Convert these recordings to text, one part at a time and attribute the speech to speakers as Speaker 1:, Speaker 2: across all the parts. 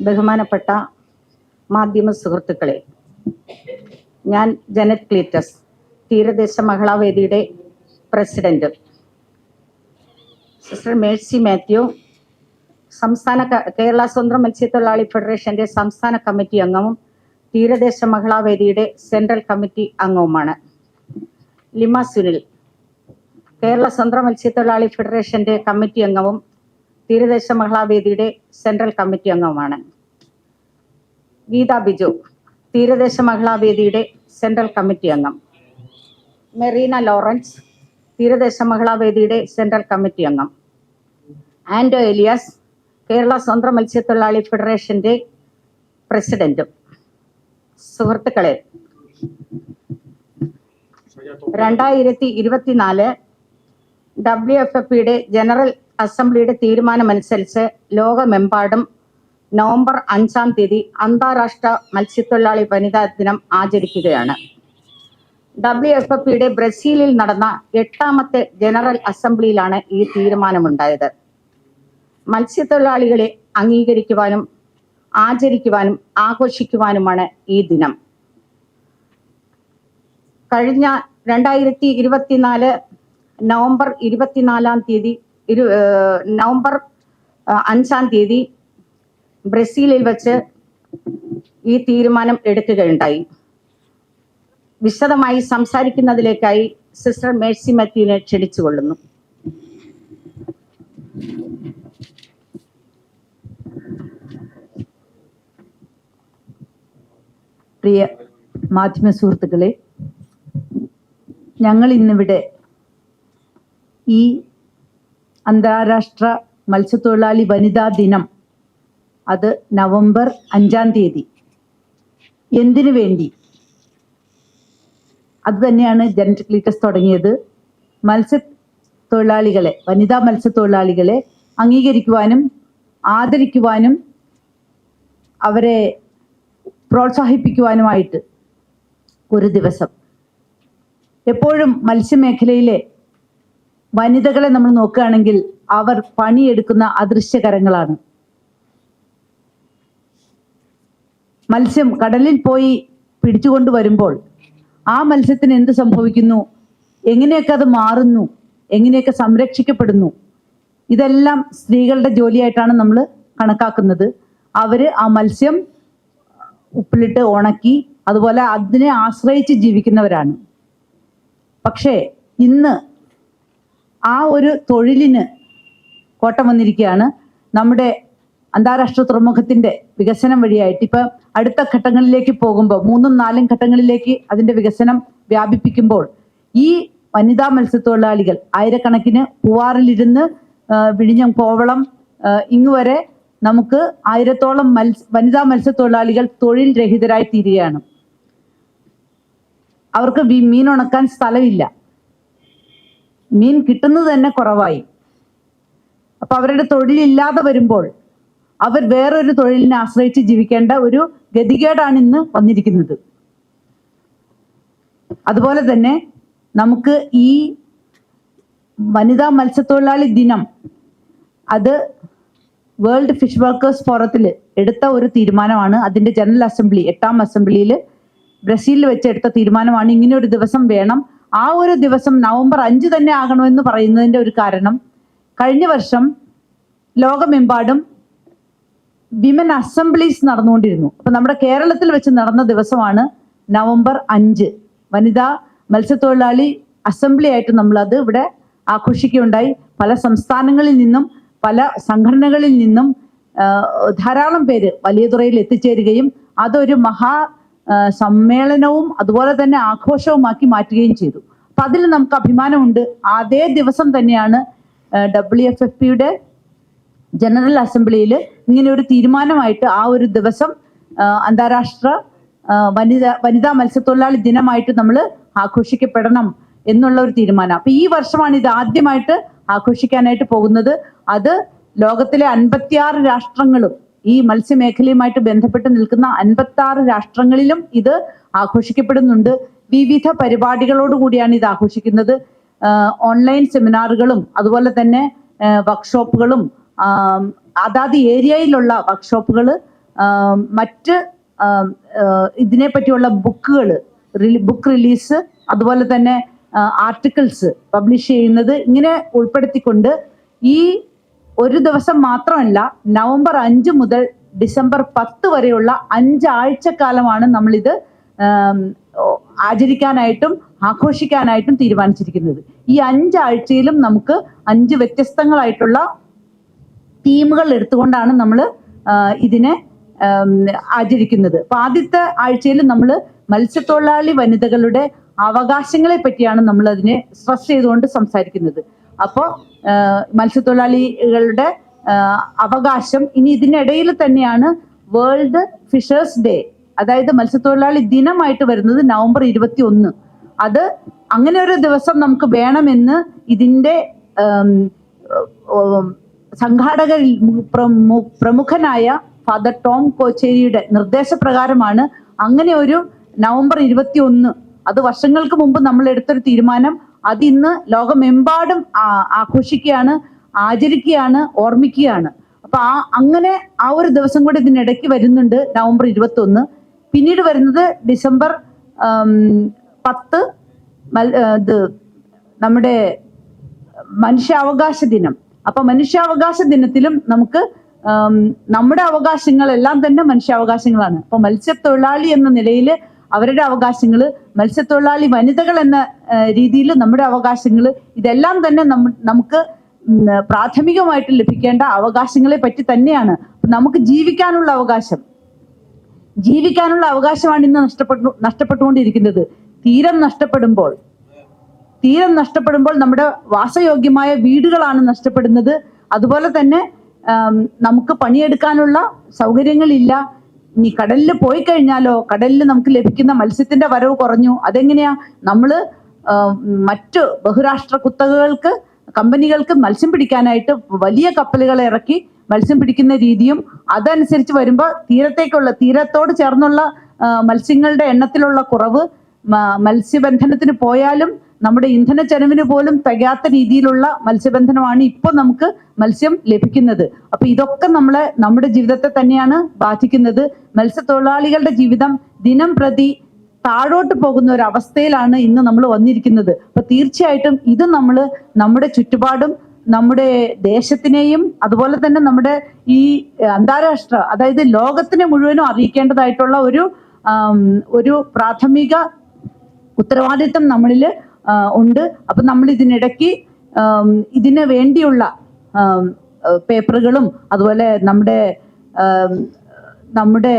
Speaker 1: ബഹുമാനപ്പെട്ട മാധ്യമ സുഹൃത്തുക്കളെ ഞാൻ ജനറ്റ് ക്ലീറ്റസ് തീരദേശ മഹിളാവേദിയുടെ പ്രസിഡന്റ്. സിസ്റ്റർ മേഴ്സി മാത്യു സംസ്ഥാന കേരള സ്വന്തം മത്സ്യത്തൊഴിലാളി ഫെഡറേഷന്റെ സംസ്ഥാന കമ്മിറ്റി അംഗവും തീരദേശ മഹിളാവേദിയുടെ സെൻട്രൽ കമ്മിറ്റി അംഗവുമാണ്. ലിമ സുനിൽ കേരള സ്വന്തം മത്സ്യത്തൊഴിലാളി ഫെഡറേഷന്റെ കമ്മിറ്റി അംഗവും തീരദേശ മഹിളാവേദിയുടെ സെൻട്രൽ കമ്മിറ്റി അംഗവുമാണ്. ഗീത ബിജു തീരദേശ മഹിളാവേദിയുടെ സെൻട്രൽ കമ്മിറ്റി അംഗം. മെറീന ലോറൻസ് തീരദേശ മഹിളാവേദിയുടെ സെൻട്രൽ കമ്മിറ്റി അംഗം. ആൻഡോ എലിയാസ് കേരള സ്വന്തം മത്സ്യത്തൊഴിലാളി ഫെഡറേഷന്റെ പ്രസിഡന്റും. സുഹൃത്തുക്കളെ രണ്ടായിരത്തി ഇരുപത്തിനാല് ഡബ്ല്യു എഫ് എഫ് ജനറൽ അസംബ്ലിയുടെ തീരുമാനമനുസരിച്ച് ലോകമെമ്പാടും നവംബർ അഞ്ചാം തീയതി അന്താരാഷ്ട്ര മത്സ്യത്തൊഴിലാളി വനിതാ ദിനം ആചരിക്കുകയാണ്. ഡബ്ല്യു എഫ് എഫ് പിയുടെ ബ്രസീലിൽ നടന്ന എട്ടാമത്തെ ജനറൽ അസംബ്ലിയിലാണ് ഈ തീരുമാനമുണ്ടായത്. മത്സ്യത്തൊഴിലാളികളെ അംഗീകരിക്കുവാനും ആചരിക്കുവാനും ആഘോഷിക്കുവാനുമാണ് ഈ ദിനം. കഴിഞ്ഞ രണ്ടായിരത്തി ഇരുപത്തിനാല് നവംബർ ഇരുപത്തിനാലാം തീയതി ഇരു നവംബർ അഞ്ചാം തീയതി ബ്രസീലിൽ വച്ച് ഈ തീരുമാനം എടുക്കുകയുണ്ടായി. വിശദമായി സംസാരിക്കുന്നതിലേക്കായി സിസ്റ്റർ മേഴ്സി മാത്യുവിനെ ക്ഷണിച്ചുകൊള്ളുന്നു
Speaker 2: പ്രിയ മാധ്യമ സുഹൃത്തുക്കളെ ഞങ്ങൾ ഇന്നിവിടെ ഈ അന്താരാഷ്ട്ര മത്സ്യത്തൊഴിലാളി വനിതാ ദിനം അത് നവംബർ അഞ്ചാം തീയതി. എന്തിനു വേണ്ടി? അത് തന്നെയാണ് ജനറ്റിക് ലീറ്റസ് തുടങ്ങിയത്. മത്സ്യത്തൊഴിലാളികളെ വനിതാ മത്സ്യത്തൊഴിലാളികളെ അംഗീകരിക്കുവാനും ആദരിക്കുവാനും അവരെ പ്രോത്സാഹിപ്പിക്കുവാനുമായിട്ട് ഒരു ദിവസം. എപ്പോഴും മത്സ്യമേഖലയിലെ വനിതകളെ നമ്മൾ നോക്കുകയാണെങ്കിൽ അവർ പണിയെടുക്കുന്ന അദൃശ്യകരങ്ങളാണ്. മത്സ്യം കടലിൽ പോയി പിടിച്ചുകൊണ്ട് വരുമ്പോൾ ആ മത്സ്യത്തിന് എന്ത് സംഭവിക്കുന്നു? എങ്ങനെയൊക്കെ അത് മാറുന്നു? എങ്ങനെയൊക്കെ സംരക്ഷിക്കപ്പെടുന്നു? ഇതെല്ലാം സ്ത്രീകളുടെ ജോലിയായിട്ടാണ് നമ്മൾ കണക്കാക്കുന്നത്. അവർ ആ മത്സ്യം ഉപ്പിലിട്ട് ഉണക്കി അതുപോലെ അതിനെ ആശ്രയിച്ച് ജീവിക്കുന്നവരാണ്. പക്ഷേ ഇന്ന് ആ ഒരു തൊഴിലിന് കോട്ടം വന്നിരിക്കുകയാണ്. നമ്മുടെ അന്താരാഷ്ട്ര തുറമുഖത്തിന്റെ വികസനം വഴിയായിട്ട് ഇപ്പൊ അടുത്ത ഘട്ടങ്ങളിലേക്ക് പോകുമ്പോൾ മൂന്നും നാലും ഘട്ടങ്ങളിലേക്ക് അതിന്റെ വികസനം വ്യാപിപ്പിക്കുമ്പോൾ ഈ വനിതാ മത്സ്യത്തൊഴിലാളികൾ ആയിരക്കണക്കിന് പൂവാറിലിരുന്ന് വിഴിഞ്ഞം കോവളം ഇങ്ങുവരെ വരെ നമുക്ക് ആയിരത്തോളം മത്സ്യ വനിതാ മത്സ്യത്തൊഴിലാളികൾ തൊഴിൽ രഹിതരായി തീരുകയാണ്. അവർക്ക് മീൻ ഉണക്കാൻ സ്ഥലമില്ല. മീൻ കിട്ടുന്നത് തന്നെ കുറവായി. അപ്പൊ അവരുടെ തൊഴിലില്ലാതെ വരുമ്പോൾ അവർ വേറൊരു തൊഴിലിനെ ആശ്രയിച്ച് ജീവിക്കേണ്ട ഒരു ഗതികേടാണ് ഇന്ന് വന്നിരിക്കുന്നത്. അതുപോലെ തന്നെ നമുക്ക് ഈ വനിതാ മത്സ്യത്തൊഴിലാളി ദിനം അത് വേൾഡ് ഫിഷ് വർക്കേഴ്സ് ഫോറത്തിൽ എടുത്ത ഒരു തീരുമാനമാണ്. അതിന്റെ ജനറൽ അസംബ്ലി എട്ടാം അസംബ്ലിയിൽ ബ്രസീലിൽ വെച്ച് എടുത്ത തീരുമാനമാണ്. ഇങ്ങനെ ഒരു ദിവസം വേണം. ആ ഒരു ദിവസം നവംബർ അഞ്ച് തന്നെ ആകണമെന്ന് പറയുന്നതിന്റെ ഒരു കാരണം കഴിഞ്ഞ വർഷം ലോകമെമ്പാടും വിമൻ അസംബ്ലീസ് നടന്നുകൊണ്ടിരുന്നു. അപ്പൊ നമ്മുടെ കേരളത്തിൽ വെച്ച് നടന്ന ദിവസമാണ് നവംബർ അഞ്ച്. വനിതാ മത്സ്യത്തൊഴിലാളി അസംബ്ലി ആയിട്ട് നമ്മൾ അത് ഇവിടെ ആഘോഷിക്കുകയുണ്ടായി. പല സംസ്ഥാനങ്ങളിൽ നിന്നും പല സംഘടനകളിൽ നിന്നും ധാരാളം പേര് വലിയ തുറയിൽ എത്തിച്ചേരുകയും അതൊരു മഹാ സമ്മേളനവും അതുപോലെ തന്നെ ആഘോഷവുമാക്കി മാറ്റുകയും ചെയ്തു. അപ്പൊ അതിൽ നമുക്ക് അഭിമാനമുണ്ട്. അതേ ദിവസം തന്നെയാണ് ഡബ്ല്യു എഫ് എഫ് പിയുടെ ജനറൽ അസംബ്ലിയിൽ ഇങ്ങനെ ഒരു തീരുമാനമായിട്ട് ആ ഒരു ദിവസം അന്താരാഷ്ട്ര വനിതാ വനിതാ മത്സ്യത്തൊഴിലാളി ദിനമായിട്ട് നമ്മൾ ആഘോഷിക്കപ്പെടണം എന്നുള്ള ഒരു തീരുമാനം. അപ്പൊ ഈ വർഷമാണ് ഇത് ആദ്യമായിട്ട് ആഘോഷിക്കാനായിട്ട് പോകുന്നത്. അത് ലോകത്തിലെ അൻപത്തിയാറ് രാഷ്ട്രങ്ങളും ഈ മത്സ്യമേഖലയുമായിട്ട് ബന്ധപ്പെട്ട് നിൽക്കുന്ന അൻപത്തി രാഷ്ട്രങ്ങളിലും ഇത് ആഘോഷിക്കപ്പെടുന്നുണ്ട്. വിവിധ പരിപാടികളോടുകൂടിയാണ് ഇത് ആഘോഷിക്കുന്നത്. ഓൺലൈൻ സെമിനാറുകളും അതുപോലെ തന്നെ വർക്ക്ഷോപ്പുകളും അതാത് ഏരിയയിലുള്ള വർക്ക്ഷോപ്പുകൾ മറ്റ് ഇതിനെ പറ്റിയുള്ള ബുക്കുകൾ ബുക്ക് റിലീസ് അതുപോലെ തന്നെ ആർട്ടിക്കിൾസ് പബ്ലിഷ് ചെയ്യുന്നത് ഇങ്ങനെ ഉൾപ്പെടുത്തിക്കൊണ്ട് ഈ ഒരു ദിവസം മാത്രമല്ല നവംബർ അഞ്ച് മുതൽ ഡിസംബർ പത്ത് വരെയുള്ള അഞ്ചാഴ്ചക്കാലമാണ് നമ്മളിത് ആം, ആചരിക്കാനായിട്ടും ആഘോഷിക്കാനായിട്ടും തീരുമാനിച്ചിരിക്കുന്നത്. ഈ അഞ്ചാഴ്ചയിലും നമുക്ക് അഞ്ച് വ്യത്യസ്തങ്ങളായിട്ടുള്ള തീമുകൾ എടുത്തുകൊണ്ടാണ് നമ്മൾ ഇതിനെ ആചരിക്കുന്നത്. അപ്പൊ ആദ്യത്തെ ആഴ്ചയിൽ നമ്മൾ മത്സ്യത്തൊഴിലാളി വനിതകളുടെ അവകാശങ്ങളെ പറ്റിയാണ് നമ്മൾ അതിനെ സ്ട്രെസ് ചെയ്തുകൊണ്ട് സംസാരിക്കുന്നത്. അപ്പോൾ മത്സ്യത്തൊഴിലാളികളുടെ അവകാശം ഇനി ഇതിനിടയിൽ തന്നെയാണ് വേൾഡ് ഫിഷേഴ്സ് ഡേ. അതായത് മത്സ്യത്തൊഴിലാളി ദിനമായിട്ട് വരുന്നത് നവംബർ ഇരുപത്തി ഒന്ന് അത് അങ്ങനെ ഒരു ദിവസം നമുക്ക് വേണമെന്ന് ഉം, സംഘാടകരിൽ പ്രമുഖനായ ഫാദർ ടോം കോച്ചേരിയുടെ നിർദ്ദേശപ്രകാരമാണ് അങ്ങനെ ഒരു നവംബർ ഇരുപത്തി ഒന്ന് അത് വർഷങ്ങൾക്ക് മുമ്പ് നമ്മൾ എടുത്തൊരു തീരുമാനം അത് ഇന്ന് ലോകമെമ്പാടും ആഘോഷിക്കുകയാണ് ആചരിക്കുകയാണ് ഓർമ്മിക്കുകയാണ്. അപ്പൊ ആ അങ്ങനെ ആ ഒരു ദിവസം കൂടി ഇതിനിടയ്ക്ക് വരുന്നുണ്ട് നവംബർ ഇരുപത്തി ഒന്ന് പിന്നീട് വരുന്നത് ഡിസംബർ പത്ത് ഇത് നമ്മുടെ മനുഷ്യാവകാശ ദിനം. അപ്പൊ മനുഷ്യാവകാശ ദിനത്തിലും നമുക്ക് നമ്മുടെ അവകാശങ്ങളെല്ലാം തന്നെ മനുഷ്യാവകാശങ്ങളാണ്. അപ്പൊ മത്സ്യത്തൊഴിലാളി എന്ന നിലയിൽ അവരുടെ അവകാശങ്ങൾ മത്സ്യത്തൊഴിലാളി വനിതകൾ എന്ന രീതിയിൽ നമ്മുടെ അവകാശങ്ങൾ ഇതെല്ലാം തന്നെ നമുക്ക് പ്രാഥമികമായിട്ട് ലഭിക്കേണ്ട അവകാശങ്ങളെ പറ്റി തന്നെയാണ്. നമുക്ക് ജീവിക്കാനുള്ള അവകാശം. ജീവിക്കാനുള്ള അവകാശമാണ് ഇന്ന് നഷ്ടപ്പെട്ടു നഷ്ടപ്പെട്ടുകൊണ്ടിരിക്കുന്നത്. തീരം നഷ്ടപ്പെടുമ്പോൾ. തീരം നഷ്ടപ്പെടുമ്പോൾ നമ്മുടെ വാസയോഗ്യമായ വീടുകളാണ് നഷ്ടപ്പെടുന്നത്. അതുപോലെ തന്നെ നമുക്ക് പണിയെടുക്കാനുള്ള സൗകര്യങ്ങളില്ല. ഇനി കടലിൽ പോയി കഴിഞ്ഞാലോ കടലിൽ നമുക്ക് ലഭിക്കുന്ന മത്സ്യത്തിന്റെ വരവ് കുറഞ്ഞു. അതെങ്ങനെയാ? നമ്മൾ മറ്റു ബഹുരാഷ്ട്ര കുത്തകകൾക്ക് കമ്പനികൾക്ക് മത്സ്യം പിടിക്കാനായിട്ട് വലിയ കപ്പലുകളെ ഇറക്കി മത്സ്യം പിടിക്കുന്ന രീതിയും അതനുസരിച്ച് വരുമ്പോൾ തീരത്തേക്കുള്ള തീരത്തോട് ചേർന്നുള്ള മത്സ്യങ്ങളുടെ എണ്ണത്തിലുള്ള കുറവ് മത്സ്യബന്ധനത്തിന് പോയാലും നമ്മുടെ ഇന്ധന ചെലവിന് പോലും തികയാത്ത രീതിയിലുള്ള മത്സ്യബന്ധനമാണ് ഇപ്പോൾ നമുക്ക് മത്സ്യം ലഭിക്കുന്നത്. അപ്പൊ ഇതൊക്കെ നമ്മളെ നമ്മുടെ ജീവിതത്തെ തന്നെയാണ് ബാധിക്കുന്നത്. മത്സ്യത്തൊഴിലാളികളുടെ ജീവിതം ദിനം പ്രതി താഴോട്ട് പോകുന്ന ഒരു അവസ്ഥയിലാണ് ഇന്ന് നമ്മൾ വന്നിരിക്കുന്നത്. അപ്പൊ തീർച്ചയായിട്ടും ഇത് നമ്മൾ നമ്മുടെ ചുറ്റുപാടും നമ്മുടെ ദേശത്തിനെയും അതുപോലെ തന്നെ നമ്മുടെ ഈ അന്താരാഷ്ട്ര അതായത് ലോകത്തിനെ മുഴുവനും അറിയിക്കേണ്ടതായിട്ടുള്ള ഒരു ഒരു പ്രാഥമിക ഉത്തരവാദിത്തം നമ്മളിൽ ഉണ്ട്. അപ്പൊ നമ്മൾ ഇതിനിടയ്ക്ക് ഇതിന് വേണ്ടിയുള്ള പേപ്പറുകളും അതുപോലെ നമ്മുടെ നമ്മുടെ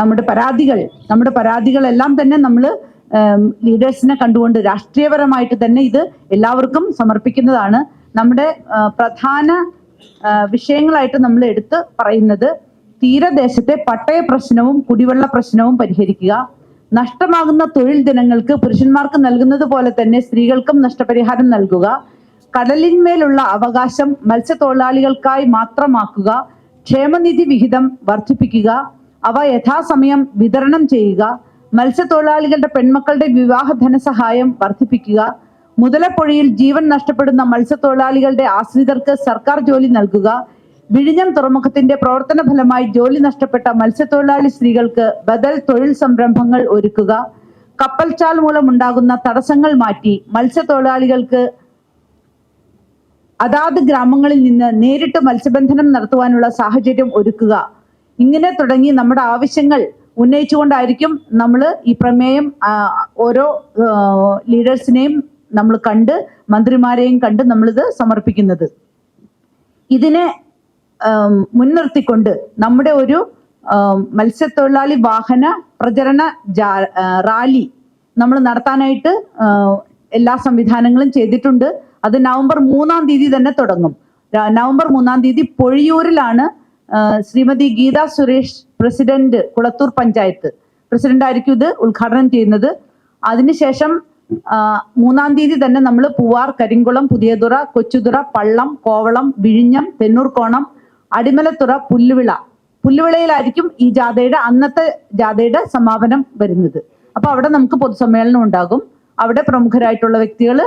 Speaker 2: നമ്മുടെ പരാതികൾ നമ്മുടെ പരാതികളെല്ലാം തന്നെ നമ്മൾ ലീഡേഴ്സിനെ കണ്ടുകൊണ്ട് രാഷ്ട്രീയപരമായിട്ട് തന്നെ ഇത് എല്ലാവർക്കും സമർപ്പിക്കുന്നതാണ്. നമ്മുടെ പ്രധാന വിഷയങ്ങളായിട്ട് നമ്മൾ എടുത്ത് പറയുന്നത് തീരദേശത്തെ പട്ടയ പ്രശ്നവും കുടിവെള്ള പ്രശ്നവും പരിഹരിക്കുക. നഷ്ടമാകുന്ന തൊഴിൽ ദിനങ്ങൾക്ക് പുരുഷന്മാർക്ക് നൽകുന്നത് പോലെ തന്നെ സ്ത്രീകൾക്കും നഷ്ടപരിഹാരം നൽകുക. കടലിന്മേലുള്ള അവകാശം മത്സ്യത്തൊഴിലാളികൾക്കായി മാത്രമാക്കുക. ക്ഷേമനിധി വിഹിതം വർദ്ധിപ്പിക്കുക. അവ യഥാസമയം വിതരണം ചെയ്യുക. മത്സ്യത്തൊഴിലാളികളുടെ പെൺമക്കളുടെ വിവാഹ ധനസഹായം വർദ്ധിപ്പിക്കുക. മുതലപ്പൊഴിയിൽ ജീവൻ നഷ്ടപ്പെടുന്ന മത്സ്യത്തൊഴിലാളികളുടെ ആശ്രിതർക്ക് സർക്കാർ ജോലി നൽകുക. വിഴിഞ്ഞം തുറമുഖത്തിന്റെ പ്രവർത്തന ഫലമായി ജോലി നഷ്ടപ്പെട്ട മത്സ്യത്തൊഴിലാളി സ്ത്രീകൾക്ക് ബദൽ തൊഴിൽ സംരംഭങ്ങൾ ഒരുക്കുക കപ്പൽച്ചാൽ മൂലമുണ്ടാകുന്ന തടസ്സങ്ങൾ മാറ്റി മത്സ്യത്തൊഴിലാളികൾക്ക് അതാത് ഗ്രാമങ്ങളിൽ നിന്ന് നേരിട്ട് മത്സ്യബന്ധനം നടത്തുവാനുള്ള സാഹചര്യം ഒരുക്കുക. ഇങ്ങനെ തുടങ്ങി നമ്മുടെ ആവശ്യങ്ങൾ ഉന്നയിച്ചുകൊണ്ടായിരിക്കും നമ്മൾ ഈ പ്രമേയം ഓരോ ലീഡേഴ്സിനെയും നമ്മൾ കണ്ട് മന്ത്രിമാരെയും കണ്ട് നമ്മളിത് സമർപ്പിക്കുന്നത്. ഇതിനെ മുൻനിർത്തിക്കൊണ്ട് നമ്മുടെ ഒരു മത്സ്യത്തൊഴിലാളി വാഹന പ്രചരണ റാലി നമ്മൾ നടത്താനായിട്ട് എല്ലാ സംവിധാനങ്ങളും ചെയ്തിട്ടുണ്ട്. അത് നവംബർ മൂന്നാം തീയതി തന്നെ തുടങ്ങും. നവംബർ മൂന്നാം തീയതി പൊഴിയൂരിലാണ് ശ്രീമതി ഗീത സുരേഷ് പ്രസിഡന്റ് കുളത്തൂർ പഞ്ചായത്ത്. പ്രസിഡന്റ് ആയിരിക്കും ഇത് ഉദ്ഘാടനം ചെയ്യുന്നത്. അതിനുശേഷം മൂന്നാം തീയതി തന്നെ നമ്മൾ പൂവാർ കരിങ്കുളം പുതിയതുറ കൊച്ചുതുറ പള്ളം കോവളം വിഴിഞ്ഞം തെന്നൂർക്കോണം അടിമലത്തുറ പുല്ലുവിള. പുല്ലുവിളയിലായിരിക്കും ഈ ജാഥയുടെ അന്നത്തെ ജാഥയുടെ സമാപനം വരുന്നത്. അപ്പൊ അവിടെ നമുക്ക് പൊതുസമ്മേളനം ഉണ്ടാകും. അവിടെ പ്രമുഖരായിട്ടുള്ള വ്യക്തികൾ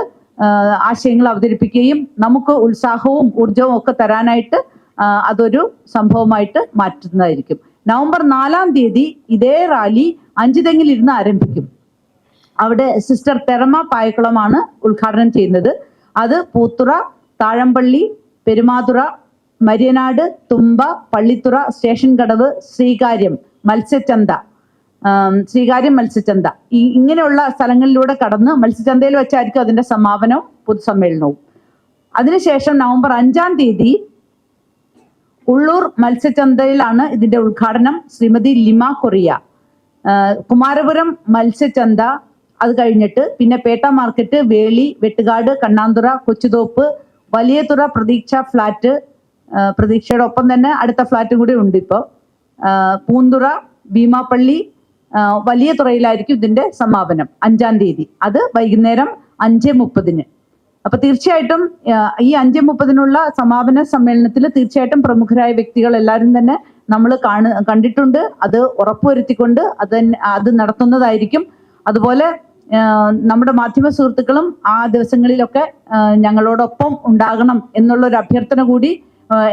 Speaker 2: ആശയങ്ങൾ അവതരിപ്പിക്കുകയും നമുക്ക് ഉത്സാഹവും ഊർജവും ഒക്കെ തരാനായിട്ട് അതൊരു സംഭവമായിട്ട് മാറ്റുന്നതായിരിക്കും. നവംബർ നാലാം തീയതി ഇതേ റാലി അഞ്ചുതെങ്ങിൽ ഇരുന്ന് ആരംഭിക്കും. അവിടെ സിസ്റ്റർ തെറമ പായക്കുളമാണ് ഉദ്ഘാടനം ചെയ്യുന്നത്. അത് പൂത്തുറ താഴമ്പള്ളി പെരുമാതുറ മര്യനാട് തുമ്പ പള്ളിത്തുറ സ്റ്റേഷൻ കടവ് ശ്രീകാര്യം മത്സ്യചന്ത. ആം, ശ്രീകാര്യം മത്സ്യചന്ത. ഈ ഇങ്ങനെയുള്ള സ്ഥലങ്ങളിലൂടെ കടന്ന് മത്സ്യചന്തയിൽ വെച്ചായിരിക്കും അതിന്റെ സമാപനവും പൊതുസമ്മേളനവും. അതിനുശേഷം നവംബർ അഞ്ചാം തീയതി ഉള്ളൂർ മത്സ്യചന്തയിലാണ് ഇതിന്റെ ഉദ്ഘാടനം ശ്രീമതി ലിമ കൊറിയ. കുമാരപുരം മത്സ്യചന്ത അത് കഴിഞ്ഞിട്ട് പിന്നെ പേട്ട മാർക്കറ്റ് വേളി വെട്ടുകാട് കണ്ണാന്തുറ കൊച്ചുതോപ്പ് വലിയതുറ പ്രതീക്ഷ ഫ്ലാറ്റ് പ്രതീക്ഷയുടെ ഒപ്പം തന്നെ അടുത്ത ഫ്ലാറ്റും കൂടി ഉണ്ട് ഇപ്പോൾ പൂന്തുറ ഭീമാപ്പള്ളി വലിയ തുറയിലായിരിക്കും ഇതിന്റെ സമാപനം അഞ്ചാം തീയതി. അത് വൈകുന്നേരം അഞ്ച് മുപ്പതിന്. അപ്പൊ തീർച്ചയായിട്ടും ഈ അഞ്ച് മുപ്പതിനുള്ള സമാപന സമ്മേളനത്തിൽ തീർച്ചയായിട്ടും പ്രമുഖരായ വ്യക്തികൾ എല്ലാവരും തന്നെ നമ്മൾ കാണു കണ്ടിട്ടുണ്ട്. അത് ഉറപ്പുവരുത്തിക്കൊണ്ട് അത് അത് നടത്തുന്നതായിരിക്കും. അതുപോലെ നമ്മുടെ മാധ്യമ സുഹൃത്തുക്കളും ആ ദിവസങ്ങളിലൊക്കെ ഞങ്ങളോടൊപ്പം ഉണ്ടാകണം എന്നുള്ള ഒരു അഭ്യർത്ഥന കൂടി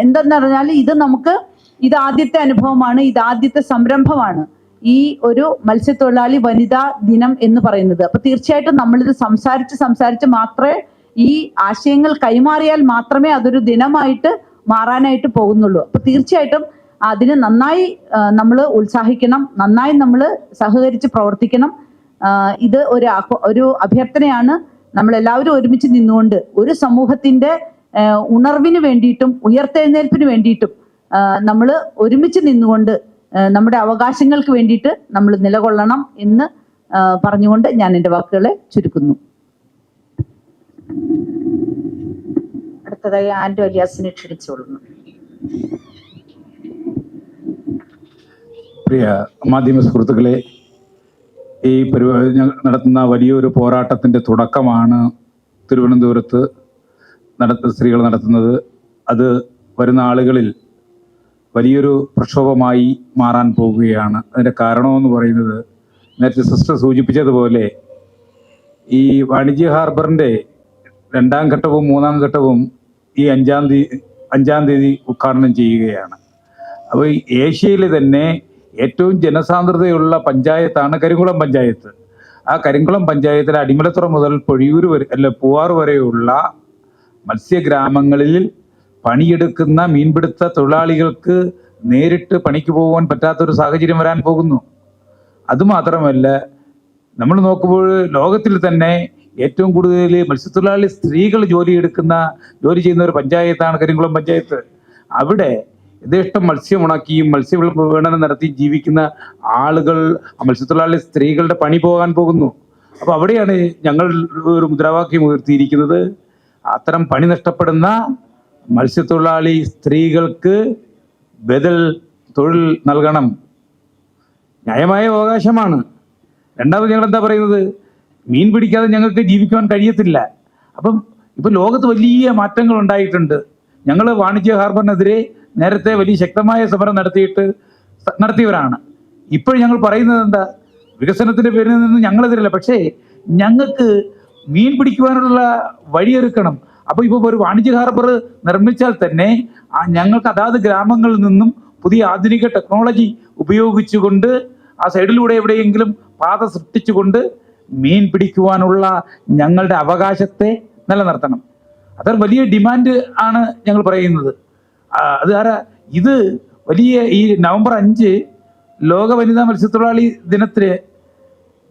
Speaker 2: എന്തെന്ന് പറഞ്ഞാൽ ഇത് നമുക്ക് ഇത് ആദ്യത്തെ അനുഭവമാണ് ഇത് ആദ്യത്തെ സംരംഭമാണ്. ഈ ഒരു മത്സ്യത്തൊഴിലാളി വനിതാ ദിനം എന്ന് പറയുന്നത്. അപ്പൊ തീർച്ചയായിട്ടും നമ്മളിത് സംസാരിച്ച് സംസാരിച്ച് മാത്രമേ ഈ ആശയങ്ങൾ കൈമാറിയാൽ മാത്രമേ അതൊരു ദിനമായിട്ട് മാറാനായിട്ട് പോകുന്നുള്ളൂ. അപ്പൊ തീർച്ചയായിട്ടും അതിന് നന്നായി നമ്മൾ ഉത്സാഹിക്കണം നന്നായി നമ്മൾ സഹകരിച്ച് പ്രവർത്തിക്കണം. ഇത് ഒരു ഒരു അഭ്യർത്ഥനയാണ് നമ്മൾ എല്ലാവരും ഒരുമിച്ച് നിന്നുകൊണ്ട് ഒരു സമൂഹത്തിന്റെ ഉണർവിന് വേണ്ടിയിട്ടും ഉയർത്തെഴുന്നേൽപ്പിന് വേണ്ടിയിട്ടും നമ്മൾ ഒരുമിച്ച് നിന്നുകൊണ്ട് നമ്മുടെ അവകാശങ്ങൾക്ക് വേണ്ടിയിട്ട് നമ്മൾ നിലകൊള്ളണം എന്ന് പറഞ്ഞുകൊണ്ട് ഞാൻ എന്റെ വാക്കുകളെ ചുരുക്കുന്നു.
Speaker 1: അടുത്തതായി ആൻഡോ അലിയാസിനെ ക്ഷണിച്ചുകൊള്ളുന്നു
Speaker 3: പ്രിയ മാധ്യമ സുഹൃത്തുക്കളെ ഈ പരിപാടി നടത്തുന്ന വലിയൊരു പോരാട്ടത്തിന്റെ തുടക്കമാണ് തിരുവനന്തപുരത്ത് നടത്ത സ്ത്രീകൾ നടത്തുന്നത് അത് വരുന്ന ആളുകളിൽ വലിയൊരു പ്രക്ഷോഭമായി മാറാൻ പോവുകയാണ്. അതിന്റെ കാരണമെന്ന് പറയുന്നത് നേരത്തെ സിസ്റ്റർ സൂചിപ്പിച്ചതുപോലെ ഈ വാണിജ്യ ഹാർബറിന്റെ രണ്ടാം ഘട്ടവും മൂന്നാം ഘട്ടവും ഈ അഞ്ചാം തീയതി അഞ്ചാം തീയതി ഉദ്ഘാടനം ചെയ്യുകയാണ്. അപ്പോൾ ഏഷ്യയിലെ തന്നെ ഏറ്റവും ജനസാന്ദ്രതയുള്ള പഞ്ചായത്താണ് കരിങ്കുളം പഞ്ചായത്ത്. ആ കരിങ്കുളം പഞ്ചായത്തിലെ അടിമലത്തുറ മുതൽ പൊഴിയൂർ വരെ അല്ല പൂവാർ വരെയുള്ള മത്സ്യഗ്രാമങ്ങളിൽ പണിയെടുക്കുന്ന മീൻപിടുത്ത തൊഴിലാളികൾക്ക് നേരിട്ട് പണിക്ക് പോകാൻ പറ്റാത്തൊരു സാഹചര്യം വരാൻ പോകുന്നു. അതുമാത്രമല്ല നമ്മൾ നോക്കുമ്പോൾ ലോകത്തിൽ തന്നെ ഏറ്റവും കൂടുതൽ മത്സ്യത്തൊഴിലാളി സ്ത്രീകൾ ജോലി എടുക്കുന്ന ജോലി ചെയ്യുന്ന ഒരു പഞ്ചായത്താണ് കരിങ്കുളം പഞ്ചായത്ത്. അവിടെ യഥേഷ്ടം മത്സ്യം ഉണക്കിയും മത്സ്യ വിപണനം നടത്തി ജീവിക്കുന്ന ആളുകൾ മത്സ്യത്തൊഴിലാളി സ്ത്രീകളുടെ പണി പോകാൻ പോകുന്നു. അപ്പോൾ അവിടെയാണ് ഞങ്ങൾ ഒരു മുദ്രാവാക്യം ഉയർത്തിയിരിക്കുന്നത്. അത്തരം പണി നഷ്ടപ്പെടുന്ന മത്സ്യത്തൊഴിലാളി സ്ത്രീകൾക്ക് ബദൽ തൊഴിൽ നൽകണം. ന്യായമായ അവകാശമാണ്. രണ്ടാമത് ഞങ്ങൾ എന്താ പറയുന്നത്? മീൻ പിടിക്കാതെ ഞങ്ങൾക്ക് ജീവിക്കുവാൻ കഴിയത്തില്ല. അപ്പം ഇപ്പം ലോകത്ത് വലിയ മാറ്റങ്ങൾ ഉണ്ടായിട്ടുണ്ട്. ഞങ്ങൾ വാണിജ്യ ഹാർബറിനെതിരെ നേരത്തെ വലിയ ശക്തമായ സമരം നടത്തിയിട്ട് നടത്തിയവരാണ്. ഇപ്പോൾ ഞങ്ങൾ പറയുന്നത് എന്താ? വികസനത്തിന്റെ പേരിൽ നിന്ന് ഞങ്ങളെതിരല്ല. പക്ഷേ ഞങ്ങൾക്ക് മീൻ പിടിക്കുവാനുള്ള വഴിയൊരുക്കണം. അപ്പോൾ ഇപ്പോൾ ഒരു വാണിജ്യ ഹാർബർ നിർമ്മിച്ചാൽ തന്നെ ഞങ്ങൾക്ക് അതാത് ഗ്രാമങ്ങളിൽ നിന്നും പുതിയ ആധുനിക ടെക്നോളജി ഉപയോഗിച്ചുകൊണ്ട് ആ സൈഡിലൂടെ എവിടെയെങ്കിലും പാത സൃഷ്ടിച്ചുകൊണ്ട് മീൻ പിടിക്കുവാനുള്ള ഞങ്ങളുടെ അവകാശത്തെ നിലനിർത്തണം. അതൊരു വലിയ ഡിമാൻഡ് ആണ് ഞങ്ങൾ പറയുന്നത്. അത് ആരാ? ഇത് വലിയ ഈ നവംബർ അഞ്ച് ലോക വനിതാ മത്സ്യത്തൊഴിലാളി ദിനത്തിൽ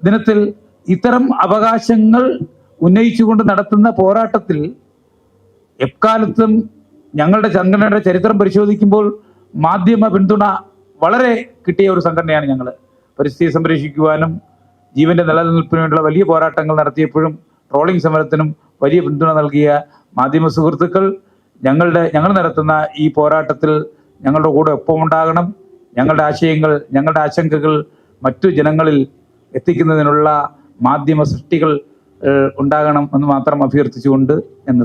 Speaker 3: ദിനത്തിൽ ഇത്തരം അവകാശങ്ങൾ ഉന്നയിച്ചുകൊണ്ട് നടത്തുന്ന പോരാട്ടത്തിൽ എക്കാലത്തും ഞങ്ങളുടെ സംഘടനയുടെ ചരിത്രം പരിശോധിക്കുമ്പോൾ മാധ്യമ പിന്തുണ വളരെ കിട്ടിയ ഒരു സംഘടനയാണ് ഞങ്ങൾ പരിസ്ഥിതി സംരക്ഷിക്കുവാനും ജീവന്റെ നിലനിൽപ്പിന് വേണ്ടിയുള്ള വലിയ പോരാട്ടങ്ങൾ നടത്തിയപ്പോഴും ട്രോളിംഗ് സമരത്തിനും വലിയ പിന്തുണ നൽകിയ മാധ്യമ സുഹൃത്തുക്കൾ ഞങ്ങളുടെ ഞങ്ങൾ നടത്തുന്ന ഈ പോരാട്ടത്തിൽ ഞങ്ങളുടെ കൂടെ ഒപ്പം ഉണ്ടാകണം. ഞങ്ങളുടെ ആശയങ്ങൾ ഞങ്ങളുടെ ആശങ്കകൾ മറ്റു ജനങ്ങളിൽ എത്തിക്കുന്നതിനുള്ള മാധ്യമ സൃഷ്ടികൾ ഉണ്ടാകണം എന്ന് മാത്രം അഭ്യർത്ഥിച്ചുകൊണ്ട് ഞാൻ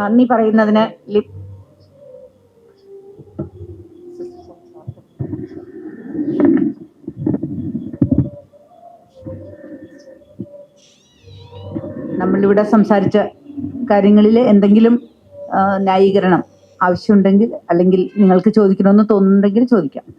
Speaker 1: നന്ദി പറയുന്നതിന് ലിപ്.
Speaker 2: നമ്മളിവിടെ സംസാരിച്ച കാര്യങ്ങളിൽ എന്തെങ്കിലും ന്യായീകരണം ആവശ്യമുണ്ടെങ്കിൽ അല്ലെങ്കിൽ നിങ്ങൾക്ക് ചോദിക്കണമെന്ന് തോന്നുന്നുണ്ടെങ്കിൽ ചോദിക്കാം.